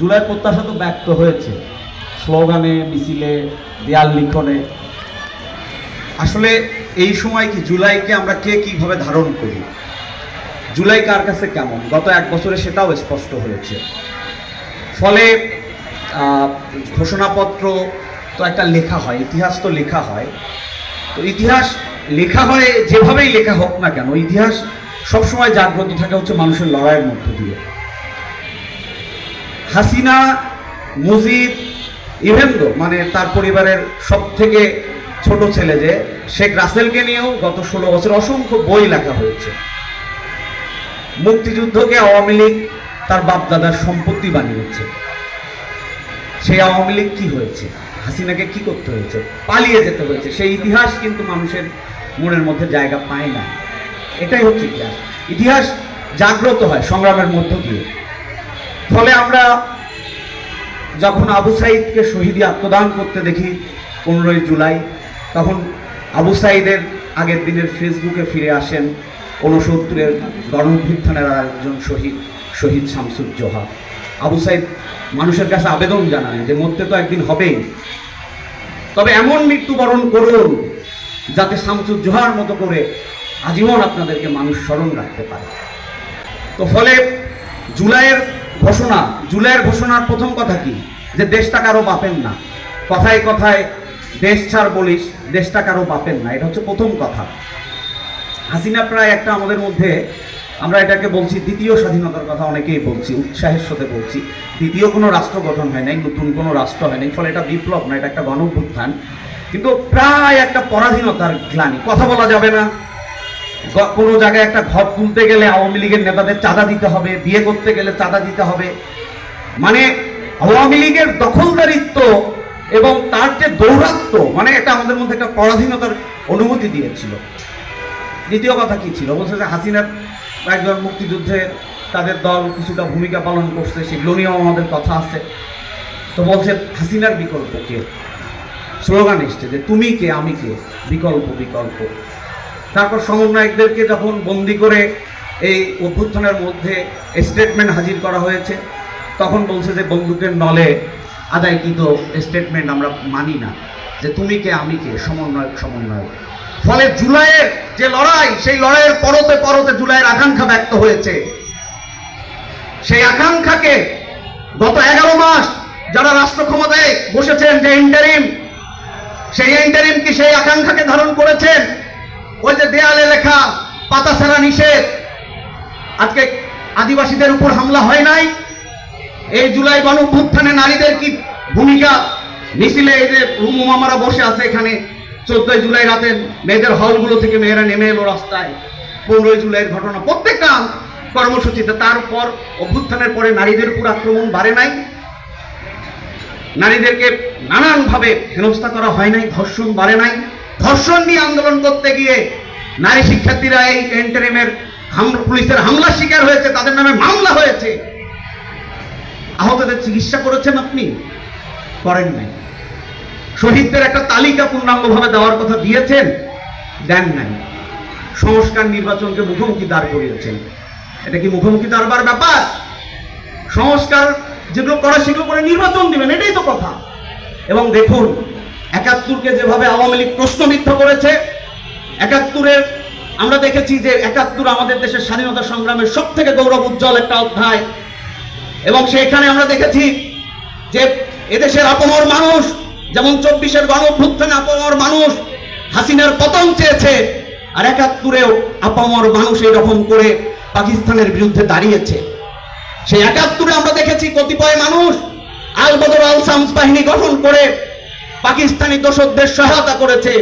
জুলাই প্রত্যাশা তো ব্যক্ত হয়েছে। স্লোগানে, মিছিলে, দেয়াল লিখনে। আসলে এই সময় কি জুলাইকে আমরা কে কীভাবে ধারণ করি? জুলাই কার কাছে কেমন? গত এক বছরে সেটাও স্পষ্ট হয়েছে। ফলে ঘোষণাপত্র তো একটা লেখা হয়, ইতিহাস তো লেখা হয়। তো ইতিহাস লেখা হয় যেভাবেই লেখা হোক না কেন, ইতিহাস সবসময় জাগ্রত থাকে হচ্ছে মানুষের লড়াইয়ের মধ্য দিয়ে। হাসিনা মুজিদ ইভেন মানে তার পরিবারের সব থেকে ছোট ছেলে যে, শেখ রাসেলকে নিয়েও গত ষোলো বছর অসংখ্য বই লেখা হয়েছে। মুক্তিযুদ্ধকে আওয়ামী লীগ তার বাপদাদার সম্পত্তি বানিয়েছে। সেই আওয়ামী লীগ কি হয়েছে? হাসিনাকে কি করতে হয়েছে? পালিয়ে যেতে হয়েছে। সেই ইতিহাস কিন্তু মানুষের মনের মধ্যে জায়গা পায় না। এটাই হচ্ছে ইতিহাস। ইতিহাস জাগ্রত হয় সংগ্রামের মধ্য দিয়ে। ফলে আমরা যখন আবু সাইদকে শহীদি আত্মদান করতে দেখি পনেরোই জুলাই, তখন আবু সাইদের আগের দিনের ফেসবুকে ফিরে আসেন ঊনসত্তরের গণঅভ্যুত্থানের আর একজন শহীদ শহীদ শামসুজ্জোহা। আবু সাইদ মানুষের কাছে আবেদন জানান যে মরতে তো একদিন হবেই। তবে এমন মৃত্যুবরণ করুন যাতে শামসুজ্জোহার মতো করে আজীবন আপনাদেরকে মানুষ স্মরণ রাখতে পারে। তো ফলে জুলাইয়ের ঘোষণা, জুলাইয়ের ঘোষণার প্রথম কথা কি? যে দেশটা কারও বাপেন না। কথায় কথায় দেশ ছাড় বলিস দেশটা কারও বাপেন না। এটা হচ্ছে প্রথম কথা। হাসিনা প্রায় একটা আমাদের মধ্যে, আমরা এটাকে বলছি দ্বিতীয় স্বাধীনতার কথা অনেকেই বলছি, উৎসাহের সাথে বলছি। দ্বিতীয় কোনো রাষ্ট্র গঠন হয় নাই, নতুন কোনো রাষ্ট্র হয় নাই, ফলে এটা বিপ্লব না, এটা একটা গণভ্যুত্থান কিন্তু প্রায় একটা পরাধীনতার গ্লানি। কথা বলা যাবে না। কোনো জায়গায় একটা ঘর তুলতে গেলে আওয়ামী লীগের নেতাদের চাঁদা দিতে হবে, বিয়ে করতে গেলে চাঁদা দিতে হবে। মানে আওয়ামী লীগের দখলদারিত্ব এবং তার যে দৌরাত্ম মানে এটা আমাদের মধ্যে একটা পরাধীনতার অনুমতি দিয়েছিল। দ্বিতীয় কথা কি ছিল? বলছে যে হাসিনার একজন মুক্তিযুদ্ধে তাদের দল কিছুটা ভূমিকা পালন করছে, সেগুলো নিয়েও আমাদের কথা আছে। তো বলছে, হাসিনার বিকল্প কে? স্লোগান এসছে যে, তুমি কে, আমি কে? বিকল্প বিকল্প। তারপর সমন্বয়কদেরকে যখন বন্দি করে এই অভ্যুত্থানের মধ্যে স্টেটমেন্ট হাজির করা হয়েছে, তখন বলছে যে, বন্দুকের নলে আদায়কৃত স্টেটমেন্ট আমরা মানি না, যে তুমি কে, আমি কে, সমন্বয়ক সমন্বয়ক। ফলে জুলাইয়ের যে লড়াই, সেই লড়াইয়ের পরতে পরতে জুলাইয়ের আকাঙ্ক্ষা ব্যক্ত হয়েছে। সেই আকাঙ্ক্ষাকে গত এগারো মাস যারা রাষ্ট্র ক্ষমতায় বসেছেন, যে ইন্টারিম সেই ইন্টারিম কি সেই আকাঙ্ক্ষাকে ধারণ করেছেন? ওই যে দেয়ালে লেখা, পাতা ছাড়া নিষেধ। আজকে আদিবাসীদের উপর হামলা হয় নাই। এই জুলাই গণ অভ্যুত্থানে নারীদের কি ভূমিকা? মিছিলে এই যে রুমু মামারা বসে আছে এখানে, চোদ্দই জুলাই রাতে মেয়েদের হলগুলো থেকে মেয়েরা নেমে এলো রাস্তায়। পনেরোই জুলাইয়ের ঘটনা। প্রত্যেকটা কর্মসূচিতে তারপর অভ্যুত্থানের পরে নারীদের উপর আক্রমণ বাড়ে নাই। নারীদেরকে নানানভাবে হেনস্থা করা হয় নাই, ধর্ষণ বাড়ে নাই। ধর্ষণ নিয়ে আন্দোলন করতে গিয়ে নারী শিক্ষার্থীরা এই এন্টারিমের পুলিশের হামলার শিকার হয়েছে, তাদের নামে মামলা হয়েছে। আহতদের চিকিৎসা করেছেন আপনি? করেন নাই। শহীদদের একটা তালিকা পূর্ণাঙ্গভাবে দেওয়ার কথা দিয়েছেন, দেন নাই। সংস্কার নির্বাচনকে মুখোমুখি দাঁড় করিয়েছেন। এটা কি মুখোমুখি দাঁড়বার ব্যাপার? সংস্কার যেগুলো করা সেগুলো করে নির্বাচন দিবেন, এটাই তো কথা। এবং দেখুন একাত্তরকে যেভাবে আওয়ামী লীগ প্রশ্নবিদ্ধ করেছে, একাত্তরের, আমরা দেখেছি যে একাত্তর আমাদের দেশের স্বাধীনতা সংগ্রামের সব থেকে গৌরব উজ্জ্বল একটা অধ্যায়। এবং সেখানে আমরা দেখেছি যে এদেশের আপমর মানুষ, যেমন চব্বিশের গণ অভ্যুত্থানে আপমর মানুষ, হাসিনার পতন চেয়েছে, আর একাত্তরেও আপামর মানুষ এরকম করে পাকিস্তানের বিরুদ্ধে দাঁড়িয়েছে। সেই একাত্তরে আমরা দেখেছি কতিপয় মানুষ আল বদর আল সামস বাহিনী গঠন করে পাকিস্তানি দোষকদের সহায়তা করেছে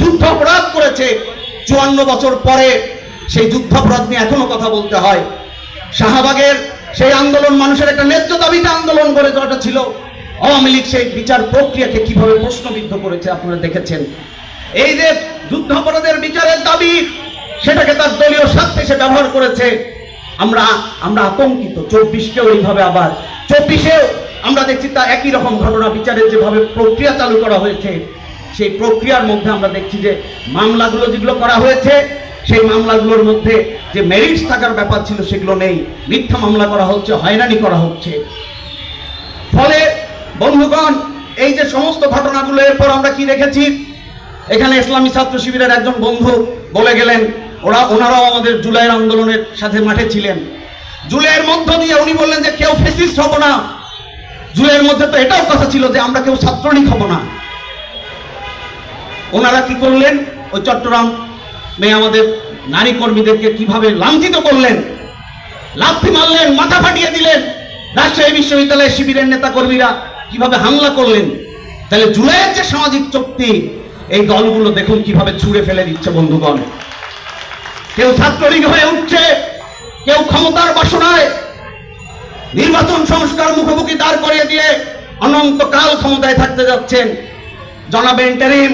যুদ্ধ অপরাধ করেছে। চুয়ান্ন বছর পরে সেই যুদ্ধাপরাধ নিয়ে এখনও কথা বলতে হয়। শাহবাগের সেই আন্দোলন, মানুষের একটা ন্যায্য দাবিতে আন্দোলন করে যেটা ছিল। আওয়ামী লীগ সেই বিচার প্রক্রিয়াকে কীভাবে প্রশ্নবিদ্ধ করেছে আপনারা দেখেছেন। এই যে যুদ্ধাপরাধের বিচারের দাবি, সেটাকে তার দলীয় স্বার্থে সে ব্যবহার করেছে। আমরা আমরা আতঙ্কিত। চব্বিশকেও এইভাবে আবার, চব্বিশেও আমরা দেখছি তা একই রকম ঘটনা বিচারের যেভাবে প্রক্রিয়া চালু করা হয়েছে, সেই প্রক্রিয়ার মধ্যে আমরা দেখছি যে মামলাগুলো যেগুলো করা হয়েছে, সেই মামলাগুলোর মধ্যে যে মেরিটস থাকার ব্যাপার ছিল সেগুলো নেই। মিথ্যা মামলা করা হচ্ছে, হয়রানি করা হচ্ছে। ফলে, বন্ধুগণ, এই যে সমস্ত ঘটনাগুলো, এরপর আমরা কি দেখেছি? এখানে ইসলামী ছাত্র শিবিরের একজন বন্ধু বলে গেলেন, ওরা, ওনারাও আমাদের জুলাইয়ের আন্দোলনের সাথে মাঠে ছিলেন। জুলাইয়ের মধ্য দিয়ে উনি বললেন যে, কেউ ফেসিস্ট হব না। জুলাইয়ের মধ্যে তো এটাও কথা ছিল যে আমরা কেউ ছাত্রলীগ হব না। ওনারা কি করলেন? ওই চট্টগ্রাম মেয়ে আমাদের নারী কর্মীদেরকে কীভাবে লাঞ্ছিত করলেন? লাথি মারলেন, মাথা ফাটিয়ে দিলেন। রাজশাহী বিশ্ববিদ্যালয়ের শিবিরের নেতা কর্মীরা কীভাবে হামলা করলেন? তাহলে জুলাইয়ের যে সামাজিক চুক্তি, এই দলগুলো দেখুন কীভাবে ছুঁড়ে ফেলে দিচ্ছে বন্ধুগণ। কেউ ছাত্রলীগ হয়ে উঠছে, কেউ ক্ষমতার বাসনায় নির্বাচন সংস্কার মুখোমুখি দাঁড় করিয়ে দিয়ে অনন্তকাল ক্ষমতায় থাকতে যাচ্ছেন। জনাব ইন্টারিম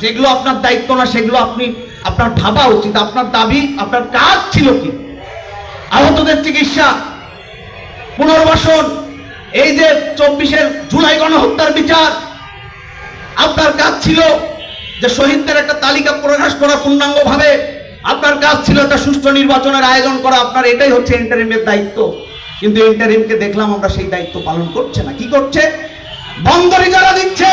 যেগুলো আপনার দায়িত্ব না, সেগুলো আপনি, আপনার ভাবা উচিত। আপনার দাবি, আপনার কাজ ছিল কি? আহতদের চিকিৎসা, পুনর্বাসন, এই যে চব্বিশের জুলাই গণহত্যার বিচার, আপনার কাজ ছিল যে শহীদদের একটা তালিকা প্রকাশ করা পূর্ণাঙ্গ ভাবে আপনার কাজ ছিল একটা সুষ্ঠু নির্বাচনের আয়োজন করা। আপনার এটাই হচ্ছে ইন্টারিমের দায়িত্ব। কিন্তু ইন্টারিমকে দেখলাম আমরা সেই দায়িত্ব পালন করছে না। কি করছে? বন্দরি যারা দিচ্ছে।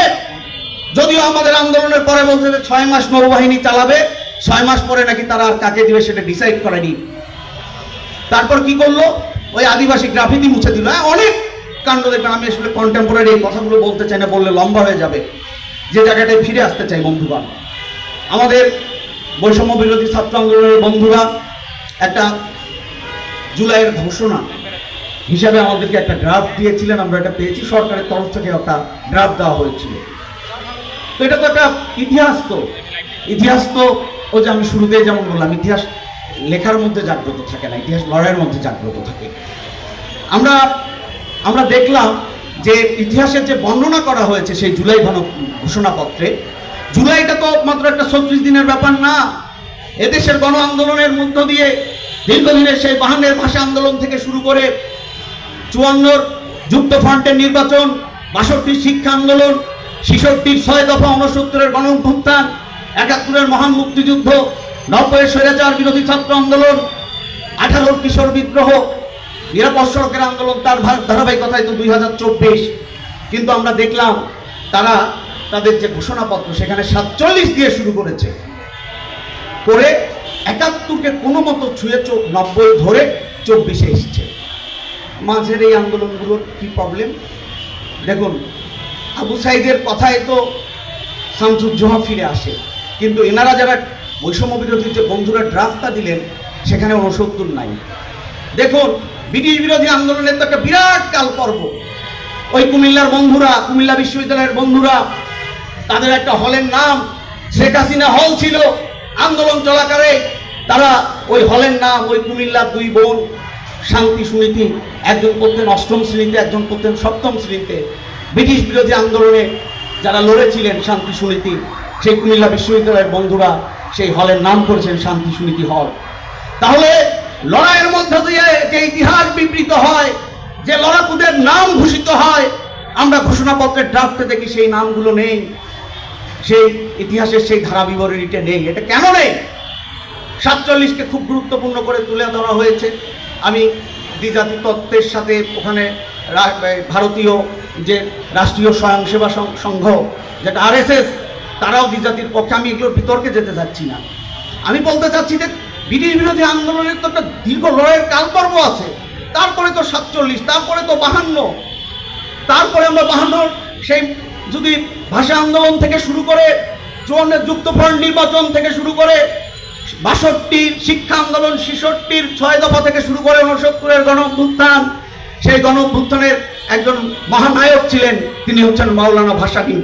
যদিও আমাদের আন্দোলনের পরে বলছে যে ছয় মাস নৌবাহিনী চালাবে ছয় মাস পরে নাকি তারা আর কাকে দিবে সেটা ডিসাইড করেনি। তারপর কি করল? ওই আদিবাসী গ্রাফিতি মুছে দিল। হ্যাঁ, অনেক কাণ্ড দেখবেন আমি আসলে কন্টেম্পোরারি এই কথাগুলো বলতে চাই না বললে লম্বা হয়ে যাবে। যে জায়গাটায় ফিরে আসতে চাই বন্ধুগণ। আমাদের বৈষম্য বিরোধী ছাত্র আন্দোলনের বন্ধুরা একটা জুলাইয়ের ঘোষণা হিসাবে আমাদেরকে একটা ড্রাফট দিয়েছিলেন, আমরা এটা পেয়েছি, সরকারের তরফ থেকে একটা ড্রাফট দেওয়া হয়েছিল। তো এটা তো একটা ইতিহাস তো। ইতিহাস তো, ও যে আমি শুরুতে যেমন বললাম, ইতিহাস লেখার মধ্যে জাগ্রত থাকে না, ইতিহাস লড়াইয়ের মধ্যে জাগ্রত থাকে। আমরা আমরা দেখলাম যে ইতিহাসের যে বর্ণনা করা হয়েছে সেই জুলাই ঘন ঘোষণাপত্রে, জুলাইটা তো মাত্র একটা ছত্রিশ দিনের ব্যাপার না। এদেশের গণ আন্দোলনের মধ্য দিয়ে দীর্ঘদিনের সেই বাহানের ভাষা আন্দোলন থেকে শুরু করে চুয়ান্নর যুক্ত ফ্রন্টের নির্বাচন, বাষট্টির শিক্ষা আন্দোলন, ছিষট্টির ছয় দফা উনসত্তরের গণ অভ্যুত্থান একাত্তরের মহান মুক্তিযুদ্ধ, নব্বইয়ের স্বৈরাচার বিরোধী ছাত্র আন্দোলন, আঠারোর কিশোর বিদ্রোহ, নিরাপদ সড়কের আন্দোলন তার ধারাবাহিকতায় তো দুই হাজার চব্বিশ। কিন্তু আমরা দেখলাম তারা তাদের যে ঘোষণাপত্র সেখানে সাতচল্লিশ দিয়ে শুরু করেছে। করে একাত্তরকে কোনো মতো ছুঁয়ে চোখ নব্বই ধরে চব্বিশে এসেছে। মাঝের এই আন্দোলনগুলোর কি প্রবলেম দেখুন, আবু সাইদের কথায় তো শামসুজ্জোহা ফিরে আসে, কিন্তু এনারা যারা বৈষম্য বিরোধী যে বন্ধুরা ড্রাফটটা দিলেন, সেখানে উনসত্তর নাই। দেখুন, ব্রিটিশ বিরোধী আন্দোলনের তো একটা বিরাট কাল পর্ব ওই কুমিল্লার বন্ধুরা, কুমিল্লা বিশ্ববিদ্যালয়ের বন্ধুরা, তাদের একটা হলের নাম শেখ হাসিনা হল ছিল। আন্দোলন চলাকালে তারা ওই হলের নাম, ওই কুমিল্লার দুই বোন শান্তি সমিতি একজন করতেন অষ্টম শ্রেণীতে, একজন করতেন সপ্তম শ্রেণীতে। ব্রিটিশ বিরোধী আন্দোলনে যারা লড়েছিলেন শান্তি সমিতি সেই কুমিল্লা বিশ্ববিদ্যালয়ের বন্ধুরা সেই হলের নাম করেছেন শান্তি সমিতি হল। তাহলে লড়াইয়ের মধ্য দিয়ে যে ইতিহাস বিবৃত হয়, যে লড়াকুদের নাম ঘোষিত হয়, আমরা ঘোষণাপত্রের ড্রাফটে দেখি সেই নামগুলো নেই। সেই ইতিহাসের সেই ধারা বিবরণীটা নেই। এটা কেন নেই? সাতচল্লিশকে খুব গুরুত্বপূর্ণ করে তুলে ধরা হয়েছে। আমি দ্বিজাতি তত্ত্বের সাথে ওখানে ভারতীয় যে রাষ্ট্রীয় স্বয়ংসেবা সংঘ, যেটা আরএসএস, তারাও দ্বিজাতির পক্ষে। আমি এগুলোর বিতর্কে যেতে চাচ্ছি না। আমি বলতে চাচ্ছি যে ব্রিটিশ বিরোধী আন্দোলনের তো একটা দীর্ঘ লড়াইয়ের কালপর্ব আছে। তারপরে তো সাতচল্লিশ, তারপরে তো বাহান্ন। তারপরে আমরা বাহান্নর সেই যদি ভাষা আন্দোলন থেকে শুরু করে চুয়ান্নের যুক্তফ্রন্ট নির্বাচন থেকে শুরু করে বাষট্টির শিক্ষা আন্দোলন ছিষট্টির ছয় দফা থেকে শুরু করে উনসত্তরের গণ অভ্যুত্থান সেই গণ অভ্যুত্থানের একজন মহানায়ক ছিলেন, তিনি হচ্ছেন মাওলানা ভাসানী।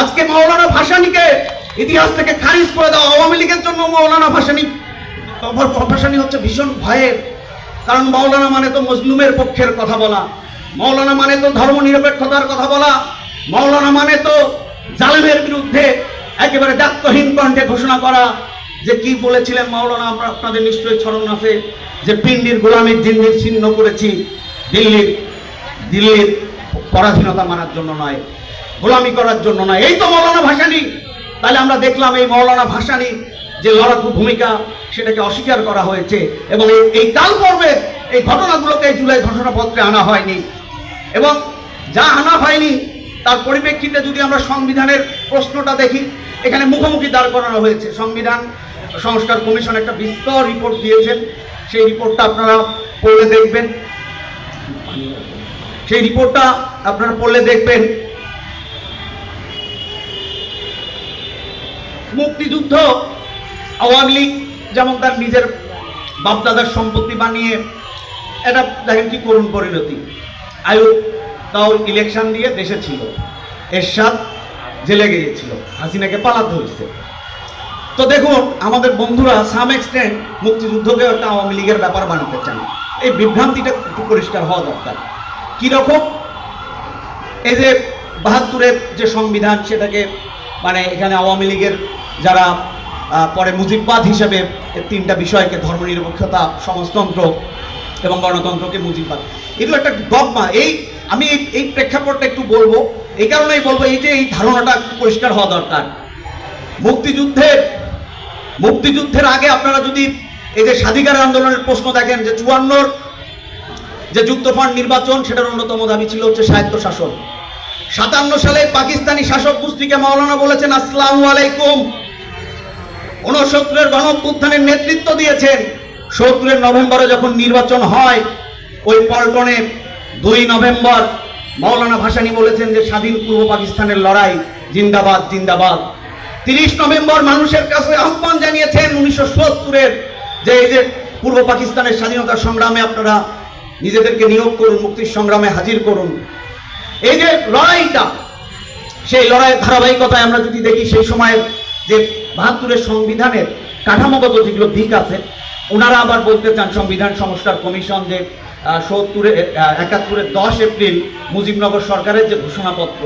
আজকে মাওলানা ভাসানীকে ইতিহাস থেকে খারিজ করে দেওয়া আওয়ামী লীগের জন্য মাওলানা ভাসানী ভাসানী হচ্ছে ভীষণ ভয়ের, কারণ মাওলানা মানে তো মজলুমের পক্ষের কথা বলা, মাওলানা মানে তো ধর্মনিরপেক্ষতার কথা বলা, মাওলানা মানে তো জালেমের বিরুদ্ধে একেবারে দায়িত্বহীন কণ্ঠে ঘোষণা করা যে কি বলেছিলেন মাওলানা আমরা আপনাদের নিশ্চয়ই স্মরণ আছে যে পিন্ডির গোলামীর জিন্দির ছিন্ন করেছি। দিল্লির দিল্লির পরাধীনতা মানার জন্য নয়, গোলামি করার জন্য নয়। এই তো মৌলানা ভাসানী। তাহলে আমরা দেখলাম এই মৌলানা ভাসানী যে লড়াকু ভূমিকা সেটাকে অস্বীকার করা হয়েছে এবং এই- কাল পর্বে এই ঘটনাগুলোকে জুলাই ঘটনাপত্রে আনা হয়নি এবং যা আনা হয়নি তার পরিপ্রেক্ষিতে যদি আমরা সংবিধানের প্রশ্নটা দেখি, এখানে মুখোমুখি দাঁড় করানো হয়েছে। সংবিধান সংস্কার কমিশন একটা বিস্তর রিপোর্ট দিয়েছেন। সেই রিপোর্টটা আপনারা পড়লে দেখবেন। সেই রিপোর্টটা আপনারা পড়লে দেখবেন। মুক্তিযুদ্ধ আওয়ামী লীগ যেমন তার নিজের বাপদাদার সম্পত্তি বানিয়ে এটা দেখেন কি করুণ পরিণতি। আয়ুব তাও ইলেকশন দিয়ে দেশে ছিল। এরশাদ জেলে গিয়েছিল। হাসিনাকে পালাতে হয়েছে। তো দেখুন, আমাদের বন্ধুরা সাম এক্সটেন্ট মুক্তিযুদ্ধকে একটা আওয়ামী লীগের ব্যাপার বানাতে চান এই বিভ্রান্তিটা একটু পরিষ্কার হওয়া দরকার। কীরকম? এই যে বাহাত্তরের যে সংবিধান, সেটাকে মানে এখানে আওয়ামী লীগের যারা পরে মুজিববাদ হিসেবে তিনটা বিষয়কে ধর্মনিরপেক্ষতা সমাজতন্ত্র এবং গণতন্ত্রকে মুজিববাদ। এগুলো একটা দগমা। এই, আমি এই- প্রেক্ষাপটটা একটু বলব। এই কারণেই বলব, এই যে এই ধারণাটা পরিষ্কার হওয়া দরকার। মুক্তিযুদ্ধের মুক্তিযুদ্ধের আগে আপনারা যদি এই যে স্বাধিকার আন্দোলনের প্রশ্ন দেখেন যে চুয়ান্নর যে যুক্তফ্রন্ট নির্বাচন, সেটার অন্যতম দাবি ছিল হচ্ছে স্বায়ত্ত শাসন। সাতান্ন সালে পাকিস্তানি শাসক গোষ্ঠীকে মাওলানা বলেছেন, আসসালামু আলাইকুম। ঊনসত্তরের গণঅভ্যুত্থানের নেতৃত্ব দিয়েছেন। সত্তরের নভেম্বরে যখন নির্বাচন হয়, ওই পল্টনে দুই নভেম্বর মাওলানা ভাসানী বলেছেন যে, স্বাধীন পূর্ব পাকিস্তানের লড়াই জিন্দাবাদ জিন্দাবাদ। তিরিশ নভেম্বর মানুষের কাছে আহ্বান জানিয়েছেন উনিশশো সত্তরের যে এই যে পূর্ব পাকিস্তানের স্বাধীনতা সংগ্রামে আপনারা নিজেদেরকে নিয়োগ করুন, মুক্তির সংগ্রামে হাজির করুন। এই যে লড়াইটা, সেই লড়াইয়ের ধারাবাহিকতায় আমরা যদি দেখি, সেই সময়ের যে বাহাত্তরের সংবিধানের কাঠামোগত যেগুলো দিক আছে, ওনারা আবার বলতে চান, সংবিধান সংস্কার কমিশন যে সত্তরের একাত্তরের দশ এপ্রিল মুজিবনগর সরকারের যে ঘোষণাপত্র,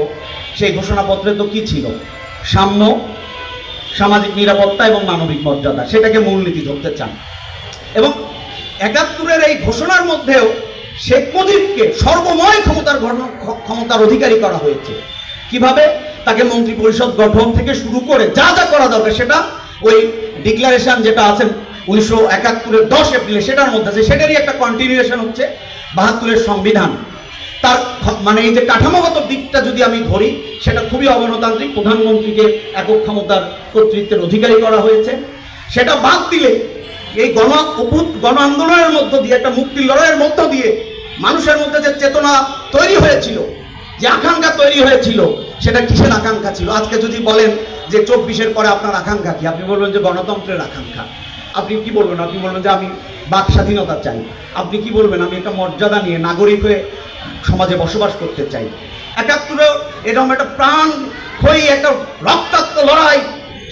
সেই ঘোষণাপত্রে তো কি ছিল? সাম্য সামাজিক নিরাপত্তা এবং মানবিক মর্যাদা, সেটাকে মূলনীতি ধরতে চান। এবং একাত্তরের এই ঘোষণার মধ্যেও শেখ মুজিবকে সর্বময় ক্ষমতার ক্ষমতার অধিকারী করা হয়েছে। কীভাবে? তাকে মন্ত্রী পরিষদ গঠন থেকে শুরু করে যা যা করা দরকার, সেটা ওই ডিক্লারেশন যেটা আছে উনিশশো একাত্তরের দশ এপ্রিলে, সেটার মধ্যে আছে। সেটারই একটা কন্টিনিউয়েশন হচ্ছে বাহাত্তরের সংবিধান। তার মানে এই যে কাঠামোগত দিকটা যদি আমি ধরি, সেটা খুবই অগণতান্ত্রিক। প্রধানমন্ত্রীকে একক ক্ষমতার কর্তৃত্বের অধিকারী করা হয়েছে। সেটা বাদ দিলে এই গণ গণ আন্দোলনের মধ্য দিয়ে, একটা মুক্তির লড়াইয়ের মধ্য দিয়ে মানুষের মধ্যে যে চেতনা তৈরি হয়েছিল, যে আকাঙ্ক্ষা তৈরি হয়েছিল, সেটা কিসের আকাঙ্ক্ষা ছিল? আজকে যদি বলেন যে চব্বিশের পরে আপনার আকাঙ্ক্ষা কি? আপনি বলবেন যে গণতন্ত্রের আকাঙ্ক্ষা। আপনি কি বলবেন? আপনি বলবেন যে আমি বাক স্বাধীনতা চাই। আপনি কি বলবেন? আমি একটা মর্যাদা নিয়ে নাগরিক হয়ে সমাজে বসবাস করতে চাই। একাত্তরে এরকম একটা প্রাণ ক্ষয়ী একটা রক্তাক্ত লড়াই,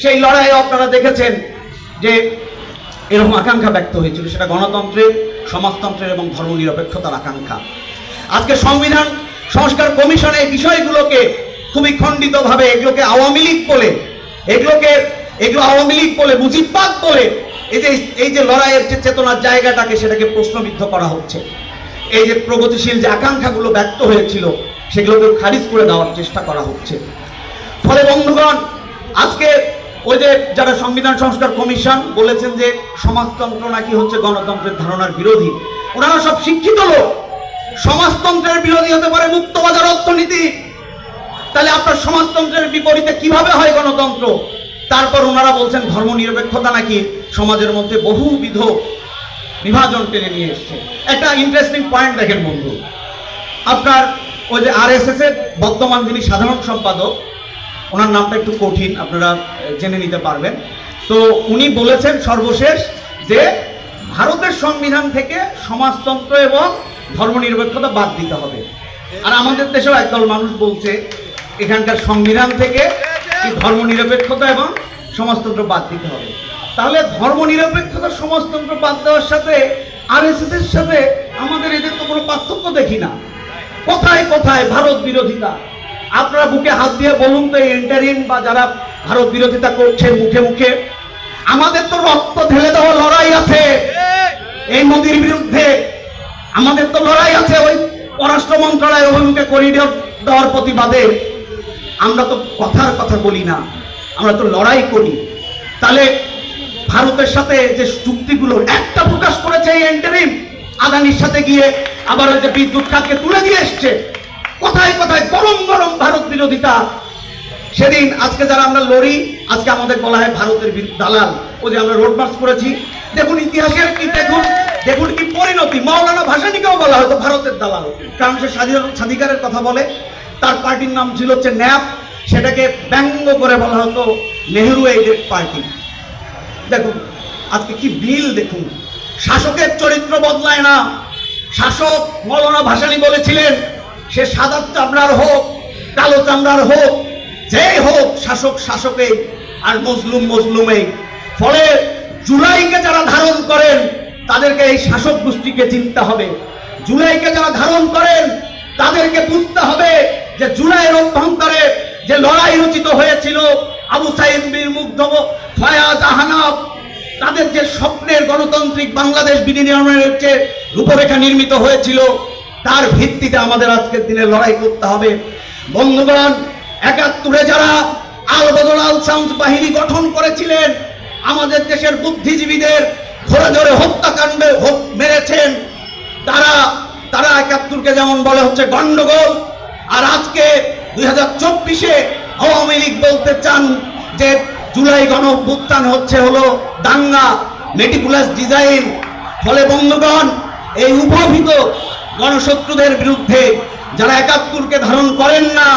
সেই লড়াইয়ে আপনারা দেখেছেন যে এরকম আকাঙ্ক্ষা ব্যক্ত হয়েছিল। সেটা গণতন্ত্রের, সমাজতন্ত্রের এবং ধর্মনিরপেক্ষতার আকাঙ্ক্ষা। আজকে সংবিধান সংস্কার কমিশন এই বিষয়গুলোকে খুবই খণ্ডিতভাবে এগুলোকে আওয়ামী লীগ বলে, এগুলোকে, এগুলো আওয়ামী লীগ বলে, মুজিববাদ বলে, এই যে এই যে লড়াইয়ের যে চেতনার জায়গাটাকে সেটাকে প্রশ্নবিদ্ধ করা হচ্ছে। এই যে প্রগতিশীল যে আকাঙ্ক্ষাগুলো ব্যক্ত হয়েছিল, সেগুলোকে খারিজ করে দেওয়ার চেষ্টা করা হচ্ছে। ফলে বন্ধুগণ, আজকে ওই যে যারা সংবিধান সংস্কার কমিশন বলেছেন যে সমাজতন্ত্র নাকি হচ্ছে গণতন্ত্রের ধারণার বিরোধী, ওনারা সব শিক্ষিত লোক। সমাজতন্ত্রের বিরোধী হতে পারে মুক্তবাজার অর্থনীতি। তাহলে আপনার সমাজতন্ত্রের বিপরীতে কীভাবে হয় গণতন্ত্র? তারপর ওনারা বলছেন ধর্মনিরপেক্ষতা নাকি সমাজের মধ্যে বহুবিধ বিভাজন টেনে নিয়ে এসছে। একটা ইন্টারেস্টিং পয়েন্ট দেখেন বন্ধু। আপনার ওই যে আরএসএস এর বর্তমান যিনি সাধারণ সম্পাদক, ওনার নামটা একটু কঠিন, আপনারা জেনে নিতে পারবেন। তো উনি বলেছেন সর্বশেষ যে ভারতের সংবিধান থেকে সমাজতন্ত্র এবং ধর্মনিরপেক্ষতা বাদ দিতে হবে। আর আমাদের দেশেও একদল মানুষ বলছে, এখানকার সংবিধান থেকে ধর্মনিরপেক্ষতা এবং সমাজতন্ত্র বাদ দিতে হবে। তাহলে ধর্মনিরপেক্ষতা সমাজতন্ত্র বাদ দেওয়ার সাথে আরএসএস এর সাথে আমাদের এদের তো কোনো পার্থক্য দেখি না। কোথায় কোথায় ভারত বিরোধিতা? আপনারা বুকে হাত দিয়ে বলুন তো এন্টারিম বা যারা ভারত বিরোধিতা করছে মুখে মুখে। আমাদের তো রক্ত ঢেলে দেওয়া লড়াই আছে। এই মোদির বিরুদ্ধে আমাদের তো লড়াই আছে। ওই পররাষ্ট্র মন্ত্রণালয় অভিমুখে করিডোর দেওয়ার প্রতিবাদে। আমরা তো কথার কথা বলি না। আমরা তো লড়াই করি। তাহলে ভারতের সাথে যে চুক্তিগুলো, একটা প্রকাশ করেছে এই এন্টারিম। আদানির সাথে গিয়ে আবার ওই যে বিদ্যুৎ খাতকে তুলে দিয়ে এসছে। কোথায় কোথায় গরম গরম ভারত বিরোধিতা। সেদিন আজকে যারা আমরা লড়ি, আজকে আমাদের বলা হয় ভারতের দালাল। ও যে আমরা রোড মার্চ করেছি। দেখুন ইতিহাসের কি, দেখুন দেখুন কি পরিণতি। মাওলানা ভাসানিকেও বলা হতো ভারতের দালাল। কারণ সে স্বাধিকারের কথা বলে। তার পার্টির নাম ছিল হচ্ছে ন্যাপ। সেটাকে ব্যঙ্গ করে বলা হতো নেহরু এইডেড পার্টি। দেখুন, আজকে কি বিল দেখুন? শাসকের চরিত্র বদলায় না। শাসক মৌলানা ভাসানি বলেছিলেন, সে সাদা চামড়ার হোক, কালো চামড়ার হোক, যেই হোক, শাসক শাসকে আর মজলুম মজলুমে। ফলে জুলাইকে যারা ধারণ করেন, তাদেরকে এই শাসক গোষ্ঠীকে চিনতে হবে। জুলাইকে যারা ধারণ করেন, তাদেরকে বুঝতে হবে যে জুলাইয়ের অভ্যন্তরে যে হয়েছিল আবু সাইদ বীর মুগ্ধ ফয়াজ আহনাব তাদের যে স্বপ্নের গণতান্ত্রিক বাংলাদেশ বিনির্মাণের যে রূপরেখা নির্মিত হয়েছিল, তার ভিত্তিতে আমাদের আজকের দিনে লড়াই করতে হবে। বন্ধুগণ, একাত্তরে যারা আল বদল আল সাউন্স বাহিনী গঠন করেছিলেন, আমাদের দেশের বুদ্ধিজীবীদের ঘোরে ধরে হত্যাকাণ্ডে হত- মেরেছেন। তারা তারা একাত্তরকে যেমন বলে হচ্ছে গন্ডগোল আর আজকে দুই হাজার চব্বিশে আওয়ামী লীগ বলতে চান যে জুলাই গণ অভ্যুত্থান হচ্ছে হলো দাঙ্গা মেটিকুলাস ডিজাইন ফলে বন্ধুগণ, এই উপভীত গণশত্রুদের বিরুদ্ধে যারা একাত্তরকে ধারণ করেন না,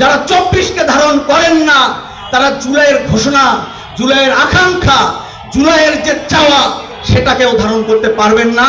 যারা চব্বিশকে ধারণ করেন না, তারা জুলাইয়ের ঘোষণা, জুলাইয়ের আকাঙ্ক্ষা, জুলাইয়ের যে চাওয়া, সেটাকেও ধারণ করতে পারবেন না।